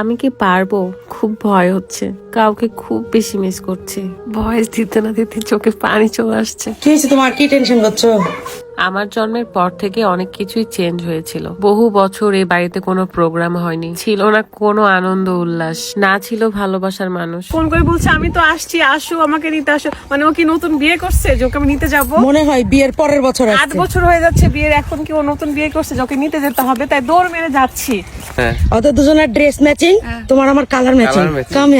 আমি কি পারব? খুব ভয় হচ্ছে। কাউকে খুব বেশি মিস করছি। ভয়েস দিতে না দিতে চোখে পানি চলে আসছে। কি হয়েছে তোমার? কি টেনশন করছ? আমার জন্মের পর থেকে অনেক কিছুই চেঞ্জ হয়েছিল। বহু বছর এই বাড়িতে কোনো প্রোগ্রাম হয়নি। ছিল না কোনো আনন্দ উল্লাস। না ছিল ভালোবাসার মানুষ। ফোন করে বলছে আমি তো আসছি আসো আমাকে নিতে আসো। মানে ও কি নতুন বিয়ে করছে? যে ওকে আমি নিতে যাব? মনে হয় বিয়ের পরের বছর আট বছর হয়ে যাচ্ছে বিয়ের এখন কি ও নতুন বিয়ে করছে? যে ওকে নিতে যেতে হবে তাই দৌড় মেরে যাচ্ছি। ওদের দুজনের ড্রেস ম্যাচিং তোমার আমার কালার ম্যাচিং কাম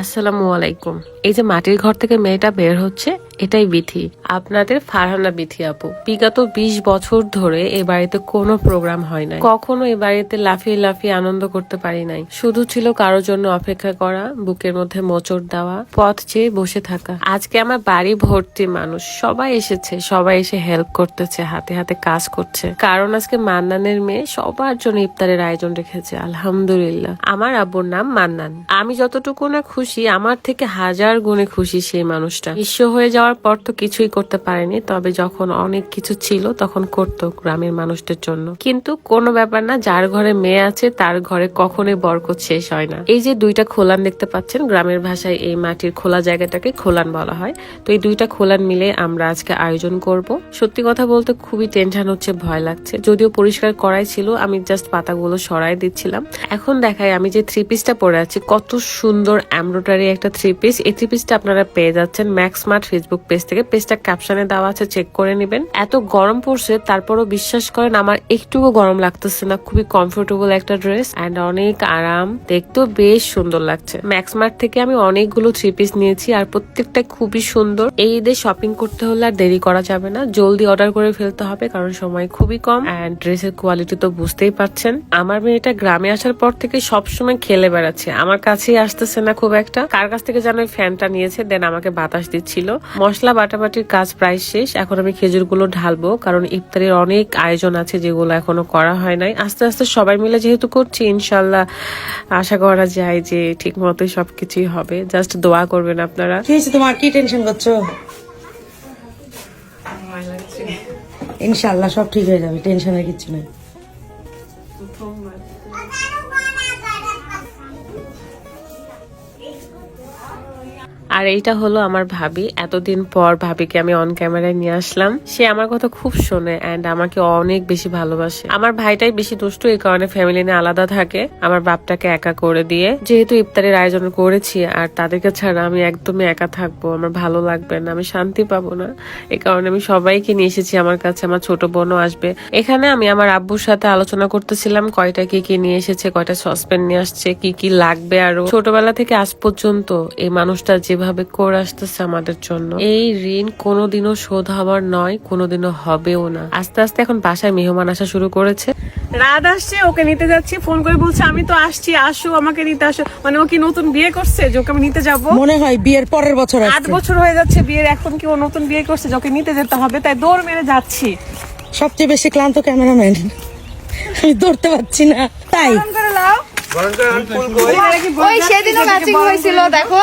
আসসালামু আলাইকুম। এই যে মাটির ঘর থেকে মেয়েটা বের হচ্ছে এটাই বিথি আপনাদের ফারহানা বিথি আপু। বিগত বিশ বছর ধরে এ বাড়িতে কোনো প্রোগ্রাম হয় নাই। কখনো এই বাড়িতে লাফিয়ে লাফিয়ে আনন্দ করতে পারি নাই। শুধু ছিল কারোর জন্য অপেক্ষা করা, বুকের মধ্যে মোচড় দেওয়া, পথ চেয়ে বসে থাকা। আজকে আমার বাড়ি ভর্তি মানুষ। সবাই এসেছে, সবাই এসে হেল্প করতেছে, হাতে হাতে কাজ করছে। কারণ আজকে মান্নানের মেয়ে সবার জন্য ইফতারের আয়োজন রেখেছে, আলহামদুলিল্লাহ। আমার আব্বুর নাম মান্নান। আমি যতটুকু না খুশি, আমার থেকে হাজার গুণে খুশি সেই মানুষটা। বিশ্ব হয়ে যাওয়ার পর তো কিছুই করতে পারেনি, তবে যখন অনেক কিছু ছিল তখন করতো গ্রামের মানুষদের জন্য। কিন্তু কোনো ব্যাপার না, যার ঘরে মেয়ে আছে, তার ঘরে কখনোই বরকত শেষ হয় না। এই যে দুইটা খোলান দেখতে পাচ্ছেন, গ্রামের ভাষায় এই মাটির খোলা জায়গাটাকে খোলান বলা হয়। তো এই দুইটা খোলান মিলে আমরা আজকে আয়োজন করব। সত্যি কথা বলতে খুবই টেনশন হচ্ছে, ভয় লাগছে। যদিও পরিষ্কার করাই ছিল, আমি জাস্ট পাতাগুলো সরাই দিচ্ছিলাম। এখন দেখাই আমি যে থ্রি পিসটা পরে আছি, কত সুন্দর এমব্রয়ডারি একটা থ্রি পিস এই থ্রি পিসটা আপনারা পেয়ে যাচ্ছেন ম্যাক্স স্মার্ট ফেসবুক পেজ থেকে পেজটা ক্যাপশনে দেওয়া আছে চেক করে নেবেন। এত গরম পড়ছে, তারপরও বিশ্বাস করেন আমার একটুকু গরম লাগতেছে না। খুবই কমফোর্টেবল একটা ড্রেস অ্যান্ড অনেক আরাম। দেখতেও বেশ সুন্দর লাগছে। ম্যাক্স মার্ট থেকে আমি অনেকগুলো থ্রি পিস নিয়েছি আর প্রত্যেকটা খুবই সুন্দর। এই ঈদে শপিং করতে হলে আর দেরি করা যাবে না। জলদি অর্ডার করে ফেলতে হবে কারণ সময় খুবই কম অ্যান্ড ড্রেসের কোয়ালিটি তো বুঝতেই পারছেন। আমার মেয়েটা গ্রামে আসার পর থেকে সবসময় খেলে বেড়াচ্ছে। আমার কাছেই আসতেছে না খুব একটা। কার কাছ থেকে যেন ফ্যানটা নিয়েছে দেন আমাকে বাতাস দিচ্ছিল। মশলা বাটাবাটির কাজ প্রায় শেষ। এখন আমি খেজুরগুলো ঢালবো কারণ ইফতারের অনেক আয়োজন আছে যেগুলো এখনও করা হয় নাই। আস্তে আস্তে সবাই মিলে যেহেতু করছি ইনশাল্লাহ আশা করা যায় যে ঠিক মতোই সবকিছুই হবে। জাস্ট দোয়া করবেন আপনারা। তোমার? কি টেনশন করছ? ইনশাল্লাহ সব ঠিক হয়ে যাবে টেনশনের কিছু নেই। আর এইটা হলো আমার ভাবি। এতদিন পর ভাবিকে আমি অন ক্যামেরায় নিয়ে আসলাম। সে আমার কথা খুব শোনে এন্ড আমাকে অনেক বেশি ভালোবাসে। আমার ভাইটাই বেশি দুষ্ট, এই কারণে ফ্যামিলি নিয়ে আলাদা থাকে। আমার বাপটাকে একা করে দিয়ে, যেহেতু ইফতারের আয়োজন করেছি আর তাদেরকে ছাড়া আমি একদমই একা থাকব, আমার ভালো লাগবে না, আমি শান্তি পাবো না। এই কারণে আমি সবাইকে নিয়ে এসেছি, আমার কাছে আমার ছোট বোনও আসবে। এখানে আমি আমার আব্বুর সাথে আলোচনা করতেছিলাম, কয়টা কি কি নিয়ে এসেছে, কয়টা সসপেন নিয়ে আসছে, কি কি লাগবে আরও। ছোটবেলা থেকে আজ পর্যন্ত এই মানুষটা যেভাবে করে আসতেছে আমাদের জন্য। এই ঋণ কোনোদিনও শোধ হওয়ার নয় কোনোদিনও হবেও না। আস্তে আস্তে এখন বাসায় মেহমান আসা শুরু করেছে। রাত আসছে ওকে নিতে যাচ্ছি ফোন করে বলছে আমি তো আসছি আসো আমাকে নিতে আসো। মানে ও কি নতুন বিয়ে করছে যে ওকে আমি নিতে যাব? মনে হয় বিয়ের পরের বছর আট বছর হয়ে যাচ্ছে বিয়ের এখন কি ও নতুন বিয়ে করছে যে ওকে নিতে যেতে হবে? তাই দৌড় মেরে যাচ্ছি। সবচেয়ে বেশি ক্লান্ত ক্যামেরাম্যান। আমি ধরতে পারছি না। তাই। ফোন করে লাও। ওই সেদিনও ম্যাচিং হয়েছিল দেখো।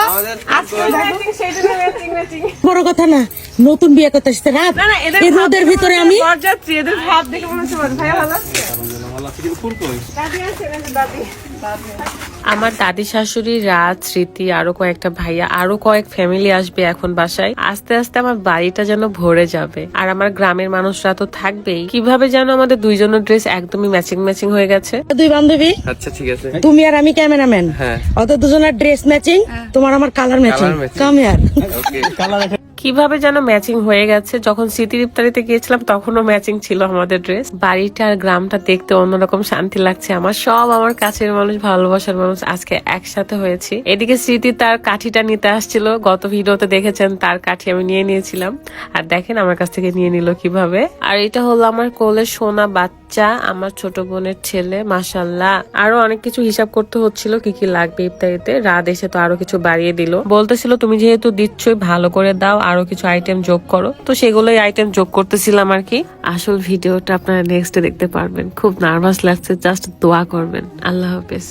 বড় কথা না নতুন বিয়ে করতে রাত না না এদের রোদের ভিতরে আমি ভাব দেখে মনে হচ্ছে ভাইয়া ভালো আমার দাদি শাশুড়ি রাত স্মৃতি আরও কয়েকটা ভাইয়া আরও কয়েক ফ্যামিলি আসবে এখন বাসায়। আস্তে আস্তে আমার বাড়িটা যেন ভরে যাবে। আর আমার গ্রামের মানুষরা তো থাকবেই। কীভাবে যেন আমাদের দুইজনের ড্রেস একদমই ম্যাচিং ম্যাচিং হয়ে গেছে। দুই বান্ধবী? আচ্ছা ঠিক আছে। তুমি আর আমি ক্যামেরাম্যান। হ্যাঁ। ওদের দুজনের ড্রেস ম্যাচিং তোমার আমার কালার ম্যাচিং। কাম ওকে কীভাবে যেন ম্যাচিং হয়ে গেছে। যখন স্মৃতির ইফতারিতে গিয়েছিলাম, তখনও ম্যাচিং ছিল আমাদের ড্রেস বাড়িটা আর গ্রামটা দেখতে অন্যরকম শান্তি লাগছে আমার। সব আমার কাছের মানুষ, ভালোবাসার মানুষ আজকে একসাথে হয়েছি। এদিকে স্মৃতি তার কাঠিটা নিতে আসছিল। গত ভিডিওতে দেখেছেন, তার কাঠি আমি নিয়ে নিয়েছিলাম। আর দেখেন আমার কাছ থেকে নিয়ে নিল কীভাবে। আর এটা হলো আমার কোলে সোনা বাচ্চা, আমার ছোট বোনের ছেলে মাসাল্লাহ আরও অনেক কিছু হিসাব করতে হচ্ছিল, কি কি লাগবে ইফতারিতে। রাত এসে তো আরও কিছু বাড়িয়ে দিল। বলতেছিল, তুমি যেহেতু দিচ্ছই, ভালো করে দাও। আরও কিছু আইটেম যোগ করো। তো সেগুলোই আইটেম যোগ করতেছিলাম আর কি। আসল ভিডিওটা আপনারা নেক্সটে দেখতে পারবেন। খুব নার্ভাস লাগছে জাস্ট দোয়া করবেন। আল্লাহ হাফেজ।